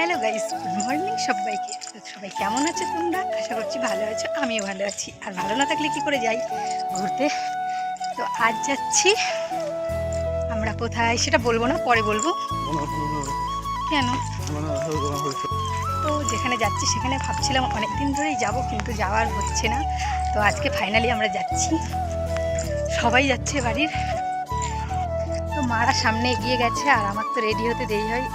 Hello guys, good morning সবাইকে। সবাই কেমন আছো তোমরা? আশা করছি ভালো আছো, আমিও ভালো আছি। আর ভালো না থাকলে কি করে যাই ঘুরতে? তো আজ যাচ্ছি, আমরা কোথায় সেটা বলব না, পরে বলব। কেন? তো যেখানে যাচ্ছি সেখানে ভাবছিলাম অনেক দিন ধরেই যাব, কিন্তু যাওয়ার হচ্ছে না। তো আজকে ফাইনালি আমরা যাচ্ছি। সবাই যাচ্ছে বাড়ির। তো মারা সামনে এগিয়ে গেছে, আর আমার তো রেডি হতে দেরি হয়।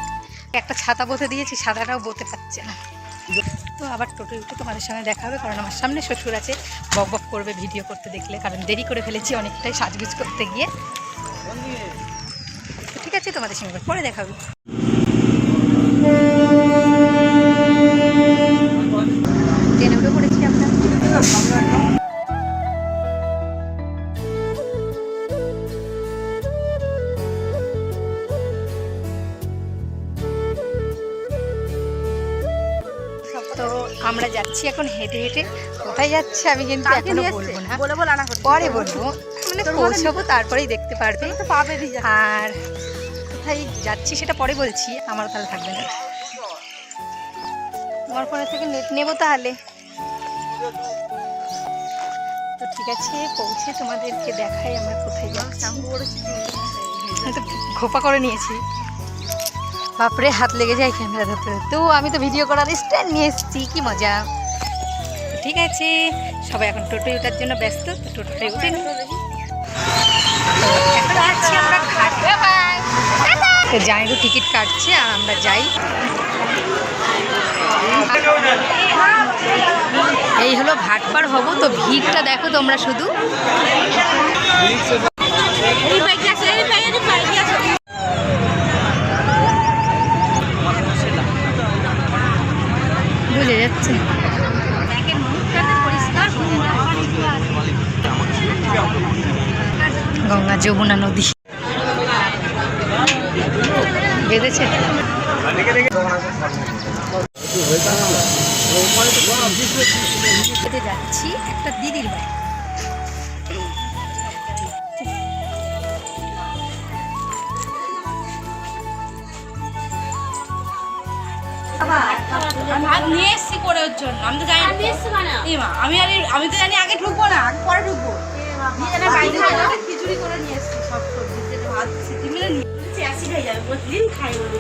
একটা ছাতা বতে দিয়েছি, ছাতাটাও বোতে পারছে না। তো আবার টোটো উঠে তোমাদের সঙ্গে দেখা হবে, কারণ আমার সামনে শ্বশুর আছে। বক বক করবে, ভিডিও করতে দেখলে, কারণ দেরি করে ফেলেছি অনেকটাই সাজগুজ করতে গিয়ে। ঠিক আছে, তোমাদের সঙ্গে পরে দেখা হবে। ট্রেনে উঠে পড়েছি তো আমরা যাচ্ছি এখন হেঁটে হেঁটে। কোথায় যাচ্ছে আমি কিন্তু এখনও বলব না। বলে বলে আনা পরে বলব। মানে পৌঁছাবো তারপরেই দেখতে পারবে। তো পাবে আর কোথায় যাচ্ছি সেটা পরে বলছি আমার তাহলে থাকবে না। তোমার ফোনে থেকে নেট নেব তাহলে। তো ঠিক আছে পৌঁছে তোমাদেরকে দেখাই আমরা কোথায় যাচ্ছি। আমি তো খোপা করে নিয়েছি। বাপরে হাত লেগে যায় ক্যামেরা ধরতে তো আমি তো ভিডিও করার স্ট্যান্ড নিয়ে এসেছি কি মজা। ঠিক আছে সবাই এখন টোটোয় ওঠার জন্য ব্যস্ত তো টোটোটাই উঠে এখন আমরা তো টিকিট কাটছে আর আমরা যাই। এই হলো ঘাট পার হব তো ভিড়টা দেখো তোমরা শুধু বুঝে যাচ্ছে গঙ্গা যমুনা নদী। বেঁধেছে? যাচ্ছি একটা দিদির বাড়ি। নিয়ে এসছি করে ওর জন্য। আমি তো জানি এই মা আমি আর আমি তো জানি আগে ঢুকবো না আগে পরে ঢুকবো। খিচুড়ি করে নিয়ে এসছি সব সবজি যেটা ভাত সিটি মিলে নিয়ে অ্যাসিড হয়ে যাবে প্রতিদিন খাই বলে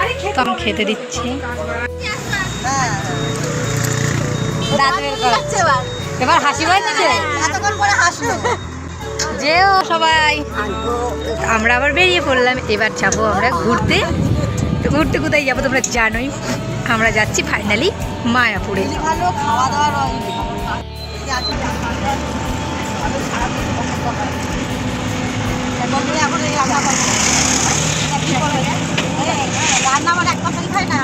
আরে খেতে খেতে দিচ্ছি। এবার। হাসি পাচ্ছে এতক্ষণ পরে হাসলো। যেও সবাই। আমরা আবার বেরিয়ে পড়লাম এবার যাব আমরা ঘুরতে। তো ঘুরতে কোথায় যাব তোমরা জানোই। আমরা যাচ্ছি ফাইনালি মায়াপুরে। ভালো খাওয়া দাওয়া এখন রান্না করব রান্না আমার এক না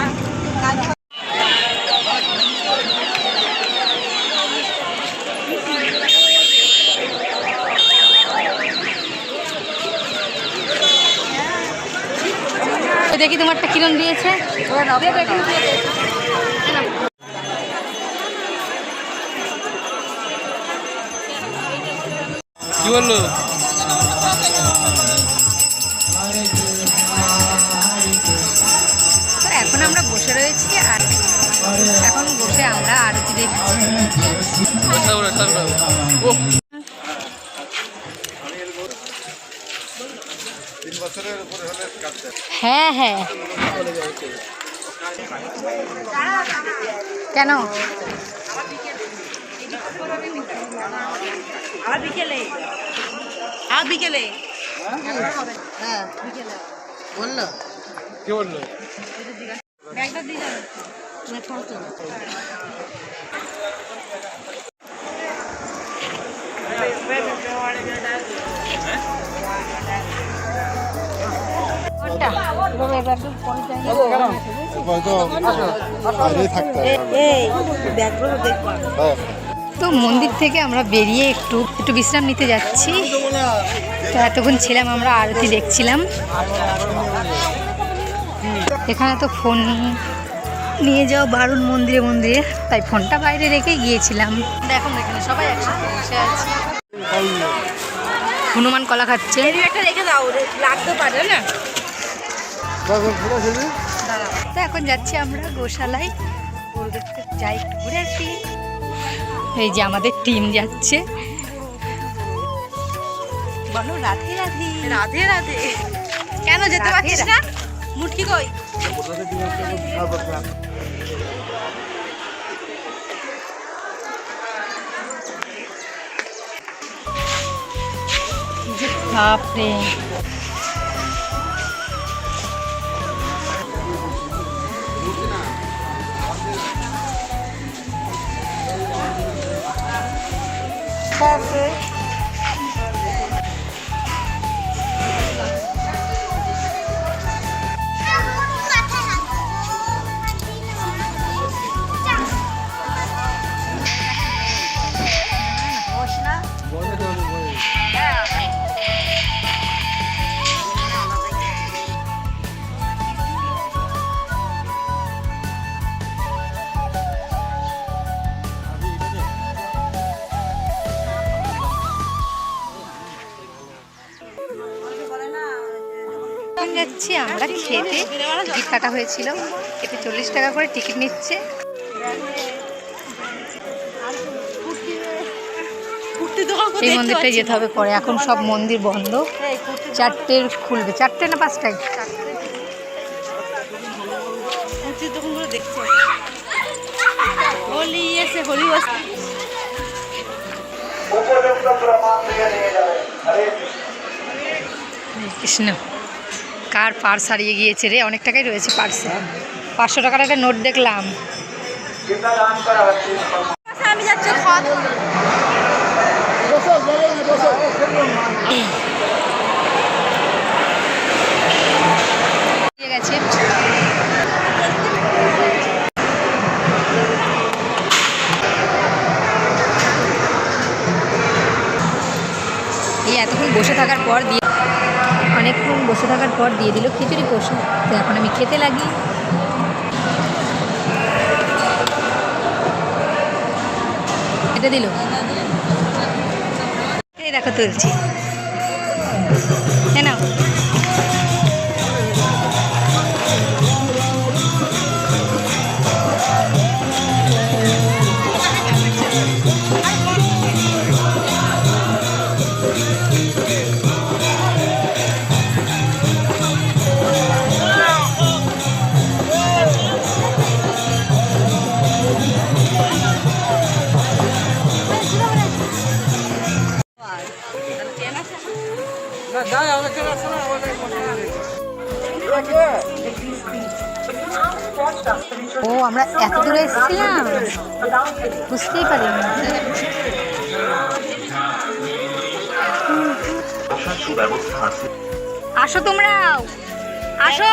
দেখি তোমারটা কিরম দিয়েছে। কি বলল? এখন আমরা বসে রয়েছি আর এখন বসে আমরা আরতি দেখছি। হ্যাঁ হ্যাঁ। কেন? আর বিকেলে? আর বিকেলে? বলল। কি বলল? ব্যাগটা দিয়ে যাবে থাকতে তো মন্দির থেকে আমরা বেরিয়ে একটু একটু বিশ্রাম নিতে যাচ্ছি। তো এতক্ষণ ছিলাম আমরা আরতি দেখছিলাম। এখানে তো ফোন নিয়ে যাওয়া বারণ মন্দিরে মন্দিরে। তাই ফোনটা বাইরে রেখে গিয়েছিলাম। দেখুন এখানে সবাই একসাথে বসে আছে। হনুমান কলা খাচ্ছে। রেখে দাও লাগতে পারে না? তো এখন যাচ্ছি আমরা গোশালায়। গরু দেখতে যাই ঘুরে আসি। এই যে আমাদের টিম যাচ্ছে। বলো রাধে রাধে। রাধে রাধে। কেন যেতে পারছিস না? মুটকি কই? বাপরে। যাচ্ছি, আমরা খেতে। টিকিট কাটা হয়েছিল খেতে চল্লিশ টাকা করে টিকিট নিচ্ছে। এই মন্দিরটায় যেতে হবে পরে, এখন সব মন্দির বন্ধ। চারটের খুলবে, চারটে না পাঁচটায়? কৃষ্ণ। কার পার্স হারিয়ে গিয়েছে রে অনেক টাকাই রয়েছে পার্সে পাঁচশো টাকার একটা নোট দেখলাম। গেছে। বসে থাকার পর দিয়ে দিল খিচুড়ি কষু। তো এখন আমি খেতে লাগি। এটা দিল। দেখো তুলছি। হ্যাঁ ও, আমরা এত দূরে এসেছিলাম। বুঝতেই পারিনি। আসো তোমরাও আসো।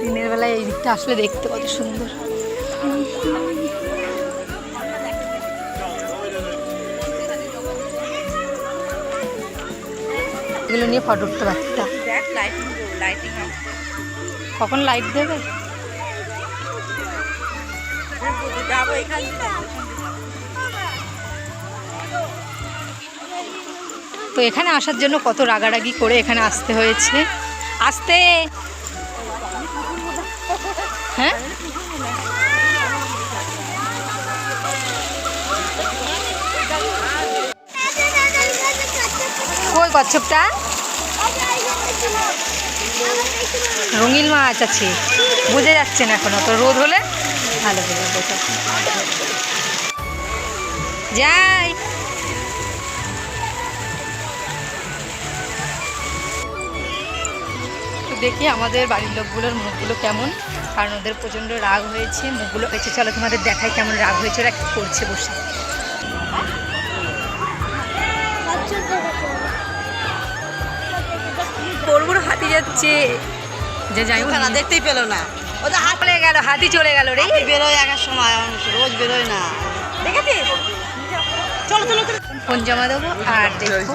দিনের বেলায় এই দিকটা আসলে দেখতে কত সুন্দর। এগুলো নিয়ে ফটো উঠতে পারতাম কখন লাইট দেবে? তো এখানে আসার জন্য কত রাগারাগি করে এখানে আসতে হয়েছে। আসতে! হ্যাঁ? কই কচ্ছপটা? রঙিন মাছ আছে। বোঝা যাচ্ছে না এখনও, তো রোদ হলে ভালো করে যাই। দেখি আমাদের বাড়ির লোকগুলোর মুখগুলো কেমন, কারণ ওদের প্রচণ্ড রাগ হয়েছে, মুখগুলো হয়েছে চলো তোমাদের দেখাই কেমন রাগ হয়েছে, ওরা কি করছে বসে। যাচ্ছে। যে যাই হোক। না দেখতেই পেল না। ও তো হাত চলে গেল হাতি চলে গেল রে। বেরোয় একার সময় রোজ বেরোয় না। দেখেছিস? চলো চলো ফোন জমা দেবো আর দেখব।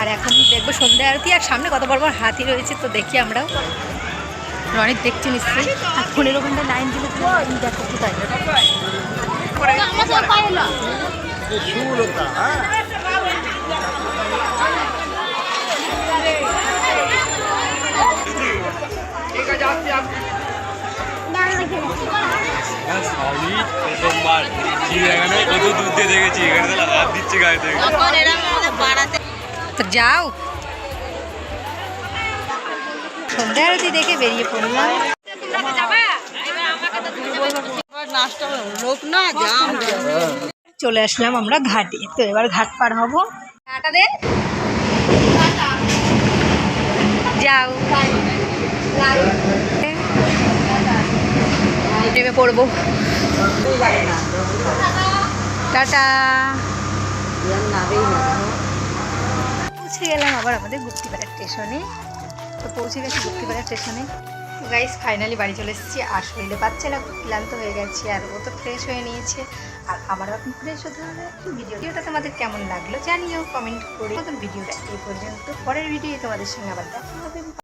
আর এখন দেখব সন্ধ্যা আরতি আর সামনে কত বড় বড় হাতি রয়েছে তো দেখি আমরাও। অনেক দেখছি নিশ্চয়ই। আর ফোনের ওখানটা লাইন দিলে তো এই দেখো কোথায় প্রথমবার চিড়িয়াখানায় কত দূর দিয়ে দেখেছি এখানে তাহলে হাত দিচ্ছে গায়ে থেকে তো যাও। সন্ধ্যা আরতি দেখে বেরিয়ে পড়লাম। চলে আসলাম আমরা ঘাটে। তো এবার ঘাট পার হব। যাও। নেমে পড়ব। টাটা। পৌঁছে গেলাম আবার আমাদের গুপ্তিপাড়া স্টেশনে। তো পৌঁছে গেছি গুপ্তিপাড়া স্টেশনে। গাইস ফাইনালি বাড়ি চলে এসেছি। আর শরীরে বাচ্চারা খুব ক্লান্ত হয়ে গেছে। আর ও তো ফ্রেশ হয়ে নিয়েছে। আর আমারও এখন ফ্রেশ হতে হবে। ভিডিও ভিডিওটা তোমাদের কেমন লাগল জানিও কমেন্ট করে। ভিডিওটা এই পর্যন্ত। পরের ভিডিও তোমাদের সঙ্গে আবার দেখা হবে।